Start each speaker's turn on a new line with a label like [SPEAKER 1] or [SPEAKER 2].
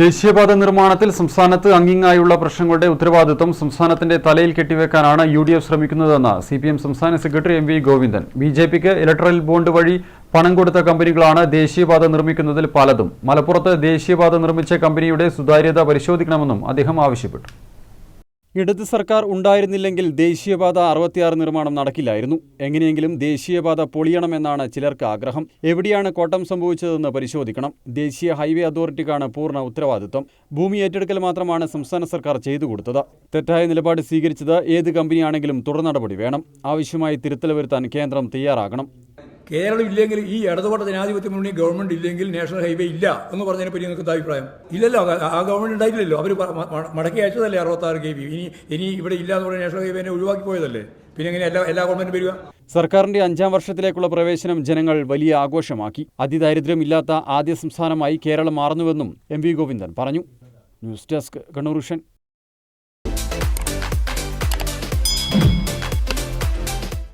[SPEAKER 1] ദേശീയപാത നിർമ്മാണത്തിൽ സംസ്ഥാനത്ത് അങ്ങിങ്ങായുള്ള പ്രശ്നങ്ങളുടെ ഉത്തരവാദിത്വം സംസ്ഥാനത്തിന്റെ തലയിൽ കെട്ടിവെക്കാനാണ് യു ഡി എഫ് ശ്രമിക്കുന്നതെന്ന് സി പി എം സംസ്ഥാന secretary M V Govindan. B J പിക്ക് ഇലക്ട്രൽ ബോണ്ട് വഴി പണം കൊടുത്ത കമ്പനികളാണ് ദേശീയപാത നിർമ്മിക്കുന്നതിൽ പലതും. മലപ്പുറത്ത് ദേശീയപാത നിർമ്മിച്ച കമ്പനിയുടെ സുതാര്യത പരിശോധിക്കണമെന്നും അദ്ദേഹം ആവശ്യപ്പെട്ടു. ഇടത് സർക്കാർ ഉണ്ടായിരുന്നില്ലെങ്കിൽ ദേശീയപാത അറുപത്തിയാറ് നിർമ്മാണം നടക്കില്ലായിരുന്നു. എങ്ങനെയെങ്കിലും ദേശീയപാത പൊളിയണമെന്നാണ് ചിലർക്ക് ആഗ്രഹം. എവിടെയാണ് കോട്ടം സംഭവിച്ചതെന്ന് പരിശോധിക്കണം. ദേശീയ ഹൈവേ അതോറിറ്റിക്കാണ് പൂർണ ഉത്തരവാദിത്വം. ഭൂമി ഏറ്റെടുക്കൽ മാത്രമാണ് സംസ്ഥാന സർക്കാർ ചെയ്തു കൊടുത്തത്. തെറ്റായ നിലപാട് സ്വീകരിച്ചത് ഏത് കമ്പനിയാണെങ്കിലും തുടർ നടപടി വേണം. ആവശ്യമായി തിരുത്തൽ വരുത്താൻ കേന്ദ്രം തയ്യാറാകണം.
[SPEAKER 2] കേരളം ഇല്ലെങ്കിൽ ഈ ഇടതുപക്ഷ ജനാധിപത്യ മുന്നണി ഗവൺമെന്റ് ഇല്ലെങ്കിൽ നാഷണൽ ഹൈവേ ഇല്ല എന്ന് പറഞ്ഞതിനെ പറ്റി നിങ്ങൾക്ക് അഭിപ്രായം? ഇല്ലല്ലോ. ആ- ഗവൺമെന്റ് ഉണ്ടായിട്ടില്ലല്ലോ. അവർ മടക്കി അയച്ചതല്ലേ അറുപത്താറ് കെ ബി ഇനി ഇനി ഇവിടെ ഇല്ല എന്ന് പറഞ്ഞ നാഷണൽ ഹൈവേനെ ഒഴിവാക്കി പോയതല്ലേ? പിന്നെ എങ്ങനെ എല്ലാ എല്ലാ ഗവൺമെന്റും വരിക?
[SPEAKER 1] സർക്കാരിന്റെ അഞ്ചാം വർഷത്തിലേക്കുള്ള പ്രവേശനം ജനങ്ങൾ വലിയ ആഘോഷമാക്കി. അതിദാരിദ്ര്യമില്ലാത്ത ആദ്യ സംസ്ഥാനമായി കേരളം മാറുന്നുവെന്നും എം വി ഗോവിന്ദൻ പറഞ്ഞു. News desk Kannur